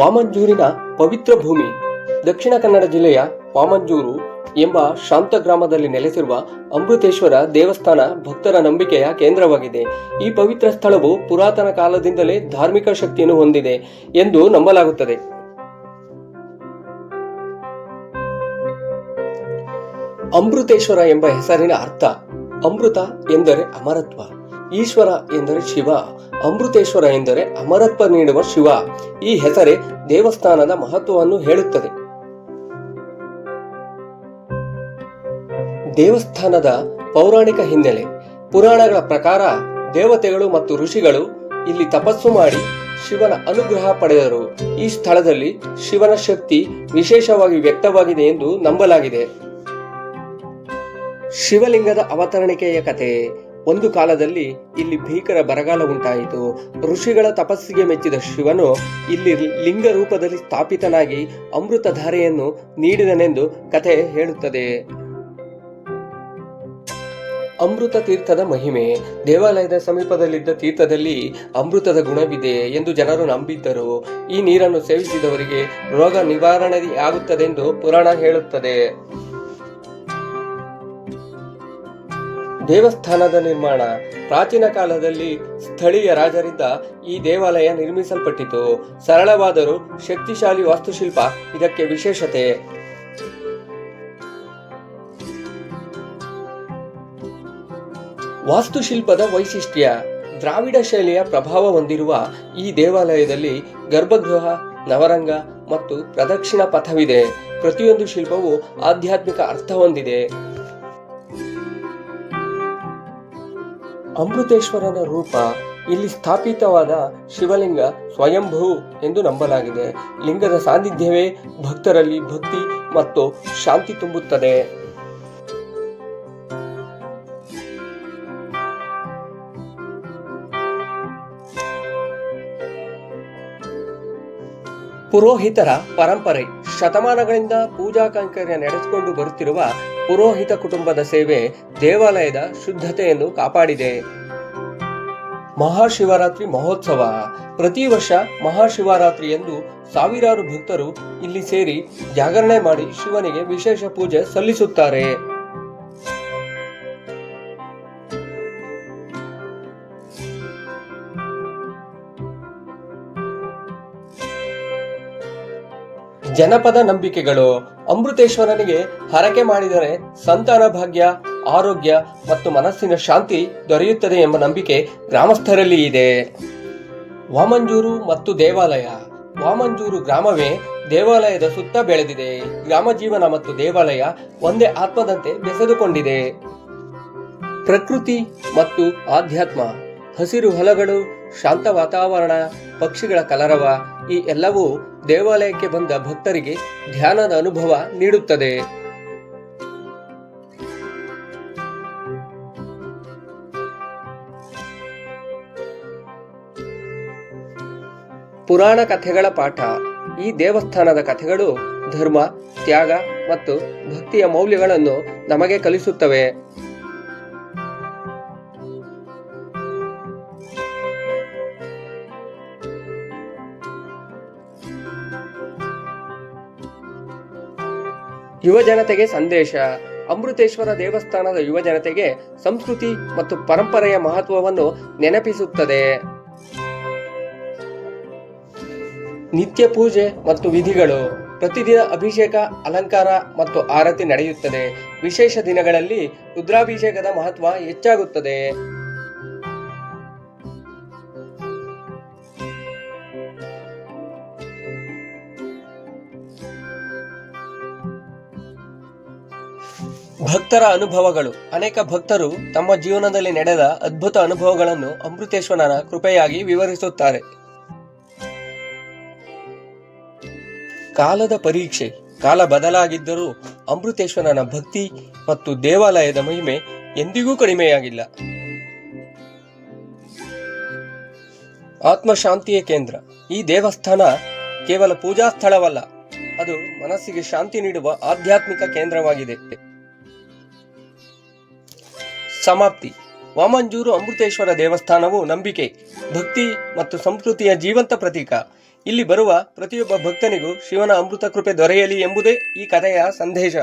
ವಾಮಂಜೂರಿನ ಪವಿತ್ರ ಭೂಮಿ, ದಕ್ಷಿಣ ಕನ್ನಡ ಜಿಲ್ಲೆಯ ವಾಮಂಜೂರು ಎಂಬ ಶಾಂತ ಗ್ರಾಮದಲ್ಲಿ ನೆಲೆಸಿರುವ ಅಮೃತೇಶ್ವರ ದೇವಸ್ಥಾನ ಭಕ್ತರ ನಂಬಿಕೆಯ ಕೇಂದ್ರವಾಗಿದೆ. ಈ ಪವಿತ್ರ ಸ್ಥಳವು ಪುರಾತನ ಕಾಲದಿಂದಲೇ ಧಾರ್ಮಿಕ ಶಕ್ತಿಯನ್ನು ಹೊಂದಿದೆ ಎಂದು ನಂಬಲಾಗುತ್ತದೆ. ಅಮೃತೇಶ್ವರ ಎಂಬ ಹೆಸರಿನ ಅರ್ಥ ಅಮೃತ ಎಂದರೆ ಅಮರತ್ವ. ಈಶ್ವರ ಎಂದರೆ ಶಿವ, ಅಮೃತೇಶ್ವರ ಎಂದರೆ ಅಮರತ್ವ ನೀಡುವ ಶಿವ. ಈ ಹೆಸರೇ ದೇವಸ್ಥಾನದ ಮಹತ್ವವನ್ನು ಹೇಳುತ್ತದೆ. ದೇವಸ್ಥಾನದ ಪೌರಾಣಿಕ ಹಿನ್ನೆಲೆ. ಪುರಾಣಗಳ ಪ್ರಕಾರ ದೇವತೆಗಳು ಮತ್ತು ಋಷಿಗಳು ಇಲ್ಲಿ ತಪಸ್ಸು ಮಾಡಿ ಶಿವನ ಅನುಗ್ರಹ ಪಡೆದರು. ಈ ಸ್ಥಳದಲ್ಲಿ ಶಿವನ ಶಕ್ತಿ ವಿಶೇಷವಾಗಿ ವ್ಯಕ್ತವಾಗಿದೆ ಎಂದು ನಂಬಲಾಗಿದೆ. ಶಿವಲಿಂಗದ ಅವತರಣಿಕೆಯ ಕತೆ ಒಂದು ಕಾಲದಲ್ಲಿ ಇಲ್ಲಿ ಭೀಕರ ಬರಗಾಲ ಉಂಟಾಯಿತು. ಋಷಿಗಳ ತಪಸ್ಸಿಗೆ ಮೆಚ್ಚಿದ ಶಿವನು ಇಲ್ಲಿ ಲಿಂಗ ರೂಪದಲ್ಲಿ ಸ್ಥಾಪಿತನಾಗಿ ಅಮೃತಧಾರೆಯನ್ನು ನೀಡಿದನೆಂದು ಕಥೆ ಹೇಳುತ್ತದೆ. ಅಮೃತ ತೀರ್ಥದ ಮಹಿಮೆ. ದೇವಾಲಯದ ಸಮೀಪದಲ್ಲಿದ್ದ ತೀರ್ಥದಲ್ಲಿ ಅಮೃತದ ಗುಣವಿದೆ ಎಂದು ಜನರು ನಂಬಿದ್ದರು. ಈ ನೀರನ್ನು ಸೇವಿಸಿದವರಿಗೆ ರೋಗ ನಿವಾರಣೆಯಾಗುತ್ತದೆಂದು ಪುರಾಣ ಹೇಳುತ್ತದೆ. ದೇವಸ್ಥಾನದ ನಿರ್ಮಾಣ. ಪ್ರಾಚೀನ ಕಾಲದಲ್ಲಿ ಸ್ಥಳೀಯ ರಾಜರಿಂದ ಈ ದೇವಾಲಯ ನಿರ್ಮಿಸಲ್ಪಟ್ಟಿತು. ಸರಳವಾದರೂ ಶಕ್ತಿಶಾಲಿ ವಾಸ್ತುಶಿಲ್ಪ ಇದಕ್ಕೆ ವಿಶೇಷತೆ. ವಾಸ್ತುಶಿಲ್ಪದ ವೈಶಿಷ್ಟ್ಯ. ದ್ರಾವಿಡ ಶೈಲಿಯ ಪ್ರಭಾವ ಹೊಂದಿರುವ ಈ ದೇವಾಲಯದಲ್ಲಿ ಗರ್ಭಗೃಹ, ನವರಂಗ ಮತ್ತು ಪ್ರದಕ್ಷಿಣ ಪಥವಿದೆ. ಪ್ರತಿಯೊಂದು ಶಿಲ್ಪವು ಆಧ್ಯಾತ್ಮಿಕ ಅರ್ಥ ಹೊಂದಿದೆ. ಅಮೃತೇಶ್ವರನ ರೂಪ ಇಲ್ಲಿ ಸ್ಥಾಪಿತವಾದ ಶಿವಲಿಂಗ ಸ್ವಯಂಭೂ ಎಂದು ನಂಬಲಾಗಿದೆ. ಲಿಂಗದ ಸಾನ್ನಿಧ್ಯವೇ ಭಕ್ತರಲ್ಲಿ ಭಕ್ತಿ ಮತ್ತು ಶಾಂತಿ ತುಂಬುತ್ತದೆ. ಪುರೋಹಿತರ ಪರಂಪರೆ ಶತಮಾನಗಳಿಂದ ಪೂಜಾ ಕೈಂಕರ್ಯ ನಡೆಸಿಕೊಂಡು ಬರುತ್ತಿರುವ ಪುರೋಹಿತ ಕುಟುಂಬದ ಸೇವೆ ದೇವಾಲಯದ ಶುದ್ಧತೆಯನ್ನು ಕಾಪಾಡಿದೆ. ಮಹಾಶಿವರಾತ್ರಿ ಮಹೋತ್ಸವ. ಪ್ರತಿ ವರ್ಷ ಮಹಾಶಿವರಾತ್ರಿಯಂದು ಸಾವಿರಾರು ಭಕ್ತರು ಇಲ್ಲಿ ಸೇರಿ ಜಾಗರಣೆ ಮಾಡಿ ಶಿವನಿಗೆ ವಿಶೇಷ ಪೂಜೆ ಸಲ್ಲಿಸುತ್ತಾರೆ. ಜನಪದ ನಂಬಿಕೆಗಳು. ಅಮೃತೇಶ್ವರನಿಗೆ ಹರಕೆ ಮಾಡಿದರೆ ಸಂತಾನ ಭಾಗ್ಯ, ಆರೋಗ್ಯ ಮತ್ತು ಮನಸ್ಸಿನ ಶಾಂತಿ ದೊರೆಯುತ್ತದೆ ಎಂಬ ನಂಬಿಕೆ ಗ್ರಾಮಸ್ಥರಲ್ಲಿ ಇದೆ. ವಾಮಂಜೂರು ಮತ್ತು ದೇವಾಲಯ. ವಾಮಂಜೂರು ಗ್ರಾಮವೇ ದೇವಾಲಯದ ಸುತ್ತ ಬೆಳೆದಿದೆ. ಗ್ರಾಮ ಜೀವನ ಮತ್ತು ದೇವಾಲಯ ಒಂದೇ ಆತ್ಮದಂತೆ ಬೆಸೆದುಕೊಂಡಿದೆ. ಪ್ರಕೃತಿ ಮತ್ತು ಆಧ್ಯಾತ್ಮ. ಹಸಿರು ಹೊಲಗಳು ಶಾಂತ ವಾತಾವರಣ, ಪಕ್ಷಿಗಳ ಕಲರವ, ಈ ಎಲ್ಲವೂ ದೇವಾಲಯಕ್ಕೆ ಬಂದ ಭಕ್ತರಿಗೆ ಧ್ಯಾನದ ಅನುಭವ ನೀಡುತ್ತದೆ. ಪುರಾಣ ಕಥೆಗಳ ಪಾಠ. ಈ ದೇವಸ್ಥಾನದ ಕಥೆಗಳು ಧರ್ಮ, ತ್ಯಾಗ ಮತ್ತು ಭಕ್ತಿಯ ಮೌಲ್ಯಗಳನ್ನು ನಮಗೆ ಕಲಿಸುತ್ತವೆ. ಯುವ ಜನತೆಗೆ ಸಂದೇಶ. ಅಮೃತೇಶ್ವರ ದೇವಸ್ಥಾನದ ಯುವ ಜನತೆಗೆ ಸಂಸ್ಕೃತಿ ಮತ್ತು ಪರಂಪರೆಯ ಮಹತ್ವವನ್ನು ನೆನಪಿಸುತ್ತದೆ. ನಿತ್ಯ ಪೂಜೆ ಮತ್ತು ವಿಧಿಗಳು. ಪ್ರತಿದಿನ ಅಭಿಷೇಕ, ಅಲಂಕಾರ ಮತ್ತು ಆರತಿ ನಡೆಯುತ್ತದೆ. ವಿಶೇಷ ದಿನಗಳಲ್ಲಿ ರುದ್ರಾಭಿಷೇಕದ ಮಹತ್ವ ಹೆಚ್ಚಾಗುತ್ತದೆ. ಭಕ್ತರ ಅನುಭವಗಳು. ಅನೇಕ ಭಕ್ತರು ತಮ್ಮ ಜೀವನದಲ್ಲಿ ನಡೆದ ಅದ್ಭುತ ಅನುಭವಗಳನ್ನು ಅಮೃತೇಶ್ವರನ ಕೃಪೆಯಾಗಿ ವಿವರಿಸುತ್ತಾರೆ. ಕಾಲದ ಪರೀಕ್ಷೆ, ಕಾಲ ಬದಲಾಗಿದ್ದರೂ ಅಮೃತೇಶ್ವರನ ಭಕ್ತಿ ಮತ್ತು ದೇವಾಲಯದ ಮಹಿಮೆ ಎಂದಿಗೂ ಕಡಿಮೆಯಾಗಿಲ್ಲ. ಆತ್ಮಶಾಂತಿಯ ಕೇಂದ್ರ. ಈ ದೇವಸ್ಥಾನ ಕೇವಲ ಪೂಜಾ ಸ್ಥಳವಲ್ಲ, ಅದು ಮನಸ್ಸಿಗೆ ಶಾಂತಿ ನೀಡುವ ಆಧ್ಯಾತ್ಮಿಕ ಕೇಂದ್ರವಾಗಿದೆ. ಸಮಾಪ್ತಿ. ವಾಮಂಜೂರು ಅಮೃತೇಶ್ವರ ದೇವಸ್ಥಾನವು ನಂಬಿಕೆ, ಭಕ್ತಿ ಮತ್ತು ಸಂಸ್ಕೃತಿಯ ಜೀವಂತ ಪ್ರತೀಕ. ಇಲ್ಲಿ ಬರುವ ಪ್ರತಿಯೊಬ್ಬ ಭಕ್ತನಿಗೂ ಶಿವನ ಅಮೃತ ಕೃಪೆ ದೊರೆಯಲಿ ಎಂಬುದೇ ಈ ಕಥೆಯ ಸಂದೇಶ.